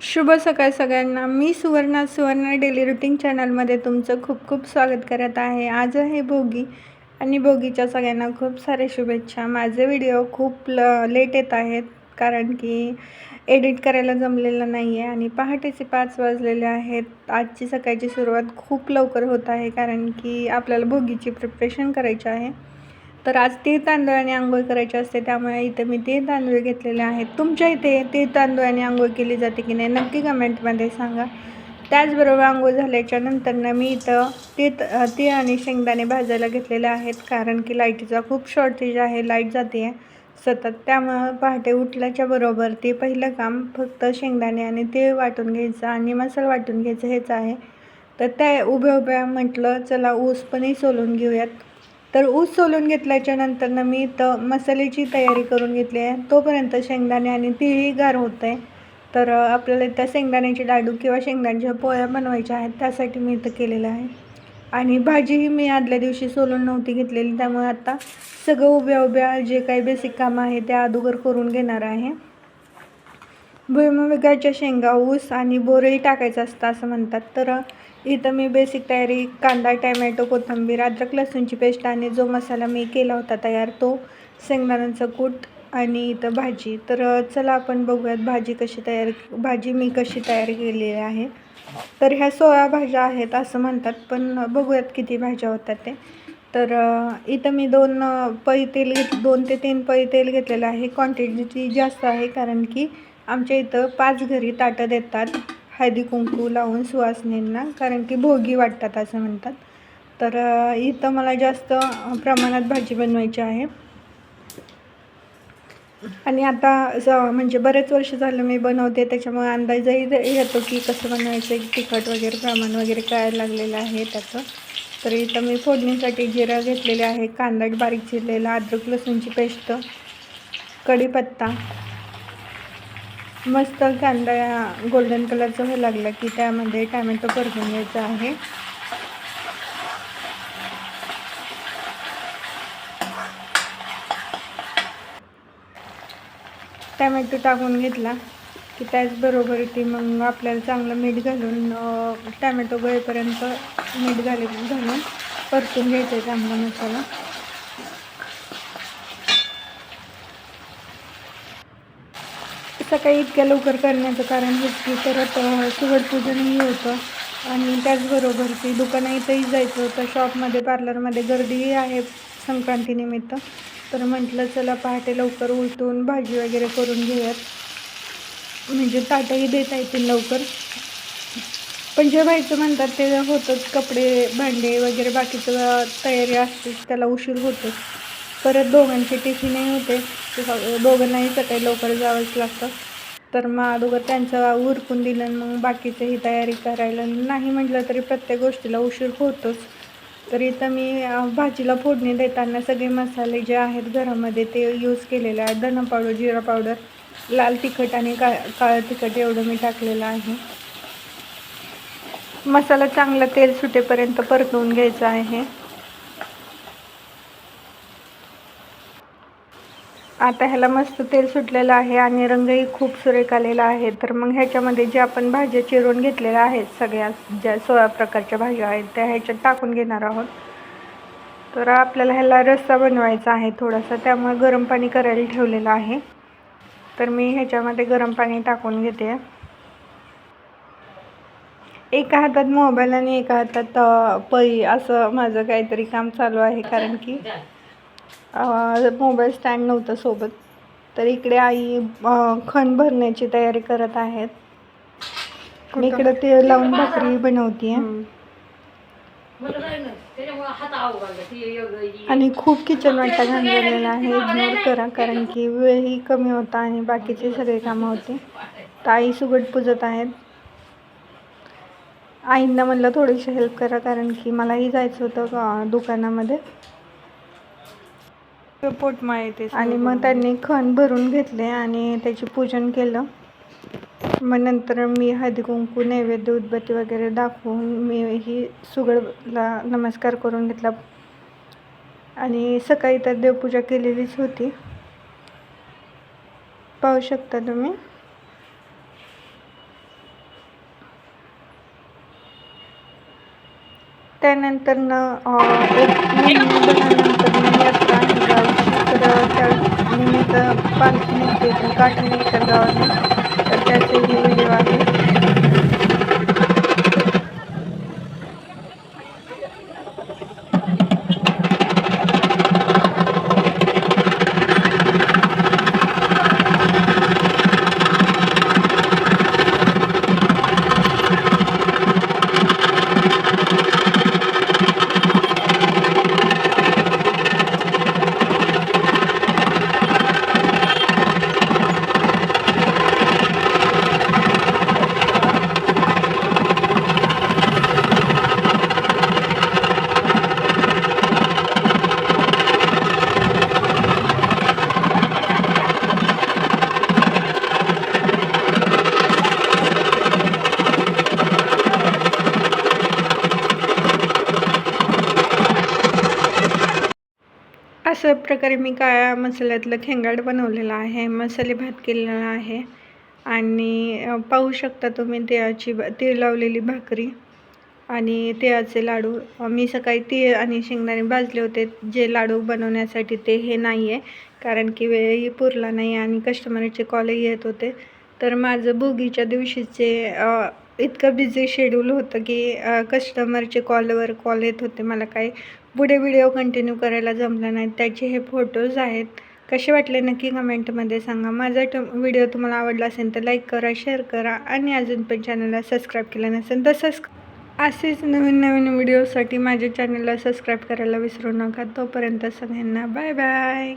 शुभ सकाळ सगळ्यांना. मी सुवर्णा सुवर्णा डेली रुटीन चॅनलमध्ये तुमचं खूप खूप स्वागत करत आहे. आज आहे भोगी आणि भोगीच्या सगळ्यांना खूप सारे शुभेच्छा. माझे व्हिडिओ खूप ल लेट येत आहेत कारण की एडिट करायला जमलेलं नाही आहे आणि पहाटेचे पाच वाजलेले आहेत. आजची सकाळची सुरुवात खूप लवकर होत आहे कारण की आपल्याला भोगीची प्रिपरेशन करायची आहे. तर आज तीळ तांदळाने आंघोळ करायची असते त्यामुळे इथे मी तीळ तांदूळ घेतलेले आहेत. तुमच्या इथे तीळ तांदळाने आंघोळ केली जाते की नाही नक्की कमेंटमध्ये सांगा. त्याचबरोबर आंघोळ झाल्याच्या नंतरनं मी इथं तीळ तीळ आणि शेंगदाणे भाजायला घेतलेले आहेत कारण की लाईटीचा खूप शॉर्टेज आहे लाइट जाते आहे सतत. त्यामुळं पहाटे उठल्याच्या बरोबर ते पहिलं काम फक्त शेंगदाणे आणि ते वाटून घ्यायचं आणि मसाला वाटून घ्यायचं हेच आहे. तर त्या उभ्या उभ्या म्हटलं चला ऊस पणही सोलून घेऊयात. तर ऊस सोलून घेतल्याच्या नंतरनं मी इथं मसाल्याची तयारी करून घेतली आहे. तोपर्यंत शेंगदाणे आणि तिळही गार होत आहे तर आपल्याला त्या शेंगदाण्याची लाडू किंवा शेंगदाण्याच्या पोळ्या बनवायच्या आहेत त्यासाठी मी इथं केलेलं आहे. आणि भाजीही मी आदल्या दिवशी सोलून नव्हती घेतलेली त्यामुळे आता सगळं उभ्या उभ्या जे काही बेसिक कामं आहे ते अगोदर करून घेणार आहे. भुईमुगाच्या शेंगा ऊस आणि बोरही टाकायचं असतं असं म्हणतात. तर इथं मी बेसिक तयारी कांदा टॅमॅटो कोथिंबीर अद्रक लसूणची पेस्ट आणि जो मसाला मी केला होता तयार तो शेंगदाण्याचं कूट आणि इथं भाजी. तर चला आपण बघूयात भाजी कशी तयार भाजी मी कशी तयार केलेली आहे. तर ह्या सोळा भाज्या आहेत असं म्हणतात पण बघूयात किती भाज्या होतात ते. तर इथं मी दोन पै तेल घेत दोन ते तीन पै तेल घेतलेलं आहे. क्वांटिटी जास्त आहे कारण की आमच्या इथं पाच घरी ताटं देतात. हळदी कुंकू लावून सुवासनींना कारण की भोगी वाटतात असं म्हणतात. तर इथं मला जास्त प्रमाणात भाजी बनवायची आहे. आणि आता म्हणजे बरेच वर्ष झालं मी बनवते त्याच्यामुळे अंदाजही येतो की कसं बनवायचं तिखट वगैरे प्रमाण वगैरे कळायला लागलेलं आहे त्याचं. तर इथं मी फोडणीसाठी जिरा घेतलेले आहे कांदा बारीक चिरलेला अद्रक लसूणची पेस्ट कढीपत्ता मस्त कांदा गोल्डन कलरचा व्हायला लागला की त्यामध्ये टॅमॅटो परतून घ्यायचा आहे. टॅमॅटो टाकून घेतला की त्याचबरोबर ती मग आपल्याला चांगलं मीठ घालून टॅमॅटो गळेपर्यंत मीठ घालून घालून परतून घ्यायचं आहे चांगला मसाला. सकाळी इतक्या लवकर करण्याचं कारण हेच की परत सुगडपूजनही होतं. आणि त्याचबरोबर ती इथंही जायचं होतं. शॉपमध्ये पार्लरमध्ये गर्दीही आहे संक्रांतीनिमित्त तर म्हटलं चला पहाटे लवकर उलटून भाजी वगैरे करून घेऊयात. म्हणजे ताटंही देता येतील लवकर. पण जे व्हायचं म्हणतात ते होतंच. कपडे भांडे वगैरे बाकीचं तयारी असतेच. त्याला उशीर होतोच. परत दोघांचे टिफिनही होते. दोघांनाही सकाळी लवकर जावंच लागतं. तर मग अगोदर त्यांचं उरकून दिलं मग बाकीचंही तयारी करायला. नाही म्हटलं तरी प्रत्येक गोष्टीला उशीर होतोच. तर इथं मी भाजीला फोडणी देताना सगळे मसाले जे आहेत घरामध्ये ते यूज केलेले आहेत. धना पावडर जिरा पावडर लाल तिखट आणि का काळं तिखट एवढं मी टाकलेलं आहे. मसाला चांगला तेल सुटेपर्यंत परतवून घ्यायचा आहे. आता ह्याला मस्त तेल सुटलेलं आहे आणि रंगही खूप सुरेख आलेला आहे. तर मग ह्याच्यामध्ये जे आपण भाज्या चिरून घेतलेल्या आहेत सगळ्या ज्या सोळा प्रकारच्या भाज्या आहेत त्या ह्याच्यात टाकून घेणार आहोत. तर आपल्याला ह्याला रस्सा बनवायचा आहे थोडासा त्यामुळे गरम पाणी करायला ठेवलेलं आहे. तर मी ह्याच्यामध्ये गरम पाणी टाकून घेते. एका हातात मोबाईल आणि एका हातात पई असं माझं काहीतरी काम चालू आहे कारण की मोबाईल स्टँड नव्हतं सोबत. तर इकडे आई खण भरण्याची तयारी करत आहेत. मी इकडे ते लावून भाकरी बनवते आणि खूप किचन वाटा घाललेला आहे. इग्नोर करा कारण की वेळही कमी होता आणि बाकीचे सगळे कामं होते. तर आई सुगट पूजत आहेत. आईंना म्हणलं थोडीशी हेल्प करा कारण की मलाही जायचं होतं दुकानामध्ये. पोटमाळ येते आणि मग त्यांनी खण भरून घेतले आणि त्याचे पूजन केलं. मग नंतर मी हळदी कुंकू नैवेद्य उदबत्ती वगैरे दाखवून मी ही सुगडला नमस्कार करून घेतला. आणि सकाळी तर देवपूजा केलेलीच होती. पाहू शकता तुम्ही? त्यानंतर न एक निमित्त पालखी निघते इथून काठानेकर गावाने अशा प्रकारे मी काळ्या मसाल्यातलं खेंगाड बनवलेलं आहे मसाले भात केलेला आहे आणि पाहू शकता तुम्ही तिळाची ब- तीळ लावलेली भाकरी आणि तिळाचे लाडू. मी सकाळी तीळ आणि शेंगदाणे भाजले होते. जे लाडू बनवण्यासाठी ते हे नाही आहे कारण की वेळही पुरला नाही आणि कस्टमरचे कॉलही येत होते. तर माझं भोगीच्या दिवशीचे इतकं बिझी शेड्यूल होतं की कस्टमरचे कॉलवर कॉल येत होते. मला काही पुढे व्हिडिओ कंटिन्यू करायला जमला नाही. त्याचे हे फोटोज आहेत. कसे वाटले नक्की कमेंटमध्ये सांगा. माझा ट व्हिडिओ तुम्हाला आवडला असेल तर लाईक करा शेअर करा आणि अजून पण चॅनलला सबस्क्राईब केलं नसेल तर सबस्क्राईब असेच नवीन नवीन व्हिडिओसाठी माझ्या चॅनलला सबस्क्राईब करायला विसरू नका. तोपर्यंत सगळ्यांना बाय बाय